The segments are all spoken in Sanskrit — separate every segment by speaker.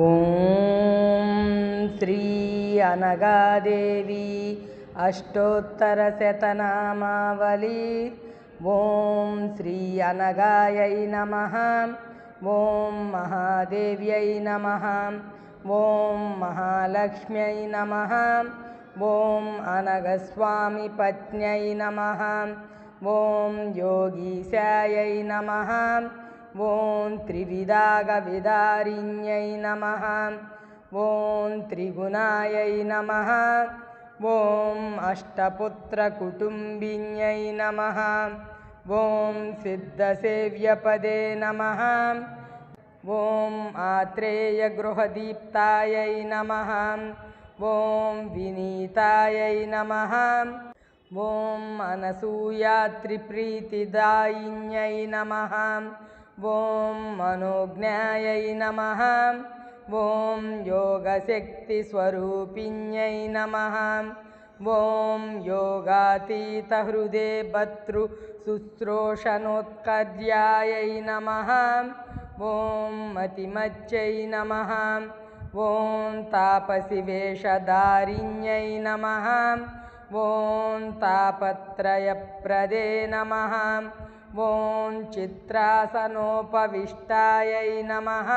Speaker 1: ॐ श्री अनगादेवी अष्टोत्तरशतनामावली ॐ श्री अनगायै नमः ॐ महादेव्यै नमः ॐ महालक्ष्म्यै नमः ॐ अनगस्वामिपत्न्यै नमः ॐ योगीशायै नमः ॐ त्रिविदागविदारिण्यै नमः। ॐ त्रिगुणायै नमः। ॐ अष्टपुत्रकुटुम्बिन्यै नमः। ॐ सिद्धसेव्यपदे नमः। ॐ आत्रेयगृहदीप्तायै नमः। ॐ विनीतायै नमः। ॐ अनसूयात्रिप्रीतिदायिन्यै नमः ॐ मनोज्ञायै नमः। ॐ योगशक्तिस्वरूपिण्यै नमः। ॐ योगातीतहृदे भर्तृशुश्रोषणोत्कर्यायै नमः। ॐ मतिमच्यै नमः। ॐ तापसिवेशधारिण्यै नमः ॐ तापत्रयप्रदे नमः। ॐ चित्रासनोपविष्टायै नमः।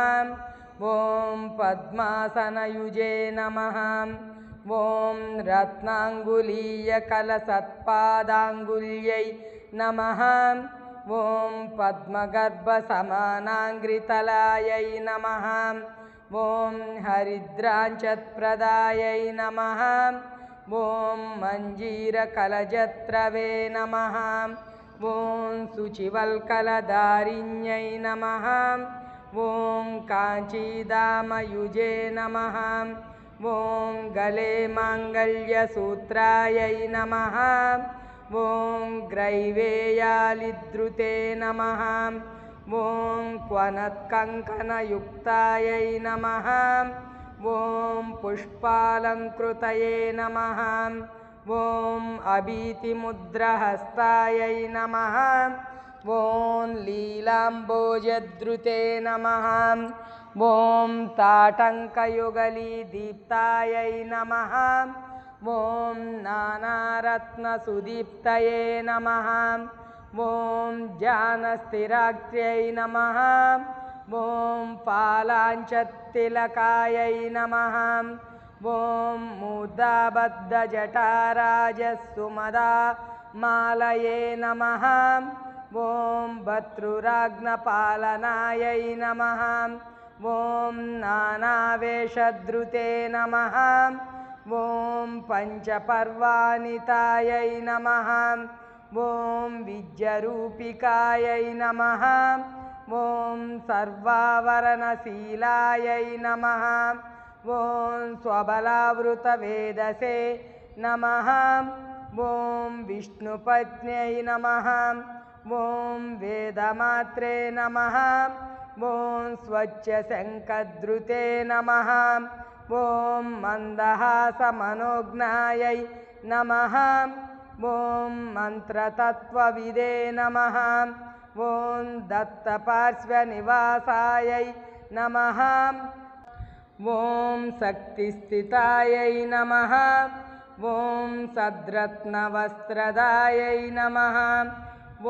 Speaker 1: ॐ पद्मासनयुजे नमः। ॐ रत्नाङ्गुलीयकलसत्पादाङ्गुल्यै नमः। ॐ पद्मगर्भसमानाङ्घ्रितलायै नमः। ॐ हरिद्राञ्चत्प्रदायै नमः ॐ मञ्जीरकलजत्रवे नमः। ॐ शुचिवल्कलधारिण्यै नमः। ॐ काञ्चीदामयुजे नमः। ॐ गले माङ्गल्यसूत्रायै नमः। ॐ ग्रैवेयालिधृते नमः। ॐ क्वनत्कङ्कणयुक्तायै नमः ॐ पुष्पालङ्कृतये नमः। ॐ अभीतिमुद्रहस्तायै नमः। ॐ लीलाम्बोजधृते नमः। ॐ ताटङ्कयुगलीदीप्तायै नमः। ॐ नानारत्नसुदीप्तये नमः। ॐ जानस्थिराख्यै नमः ॐ पालाञ्चत्तिलकायै नमः। ॐ मुदाबद्धजटाराजसुमदा मालये नमः। ॐ भर्तृराग्नपालनायै नमः। ॐ नानावेशधृते नमः। ॐ पञ्चपर्वाणितायै नमः। ॐ विद्यरूपिकायै नमः ॐ सर्वावरणशीलायै नमः। ॐ स्वबलावृतवेदसे नमः। ॐ विष्णुपत्न्यै नमः। ॐ वेदमात्रे नमः। ॐ स्वच्छशङ्खधृते नमः। ॐ मन्दहासमनोज्ञायै नमः। ॐ मन्त्रतत्त्वविदे नमः ॐ दत्तपार्श्वनिवासायै नमः। ॐ शक्तिस्थितायै नमः। ॐ सद्रत्नवस्त्रदायै नमः।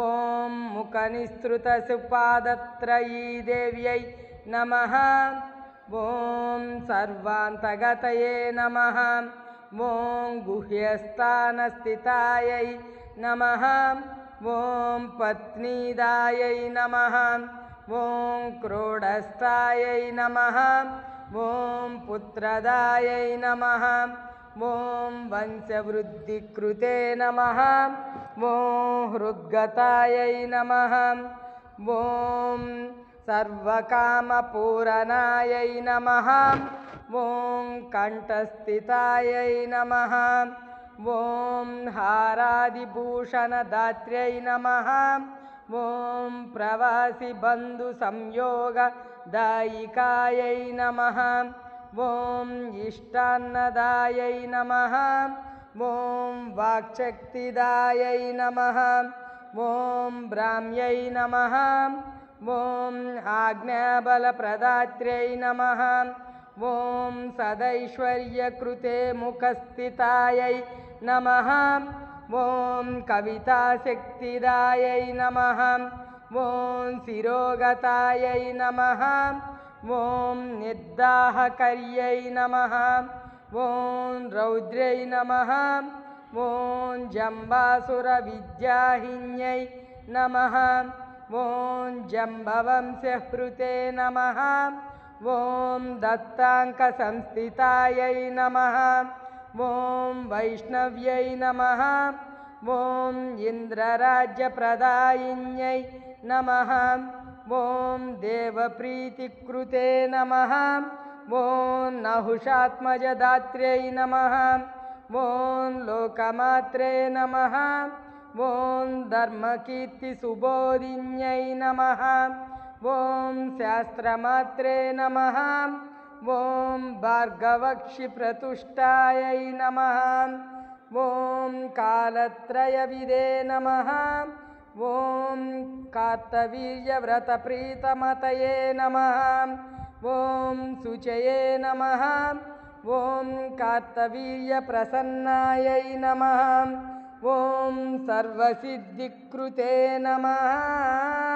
Speaker 1: ॐ मुखनिःसृतसुपादत्रयी देव्यै नमः। ॐ सर्वान्तगतये नमः। ॐ गुह्यस्थानस्थितायै नमः ॐ पत्नीदायै नमः ॐ क्रोडस्थायै नमः ॐ पुत्रदायै नमः ॐ वंशवृद्धिकृते नमः ॐ हृद्गतायै नमः ॐ सर्वकामपूरणायै नमः ॐ कण्ठस्थितायै नमः ॐ हारादिभूषणदात्र्यै नमः। ॐ प्रवासिबन्धुसंयोगदायिकायै नमः। ॐ इष्टान्नदायै नमः। ॐ वाक्शक्तिदायै नमः। ॐ ब्राह्म्यै नमः। ॐ आज्ञाबलप्रदात्र्यै नमः। ॐ सदैश्वर्यकृते मुखस्थितायै नमः। ॐ कविताशक्तिदायै नमः। ॐ शिरोगतायै नमः। ॐ निर्दाहकर्यै नमः। ॐ रौद्र्यै नमः। ॐ जम्बासुरविद्याहिन्यै नमः। ॐ जम्बवंशहृते नमः। ॐ दत्ताङ्कसंस्थितायै नमः ॐ वैष्णव्यै नमः। ॐ इन्द्रराज्यप्रदायिन्यै नमः। ॐ देवप्रीतिकृते नमः। ॐ नहुषात्मजदात्र्यै नमः। ॐ लोकमात्रे नमः। ॐ धर्मकीर्तिसुबोधिन्यै नमः। ॐ शास्त्रमात्रे नमः ॐ भार्गवक्षिप्रतुष्टायै नमः। ॐ कालत्रयविदे नमः। ॐ कार्तवीर्यव्रतप्रीतमतये नमः। ॐ शुचये नमः। ॐ कार्तवीर्यप्रसन्नायै नमः। ॐ सर्वसिद्धिकृते नमः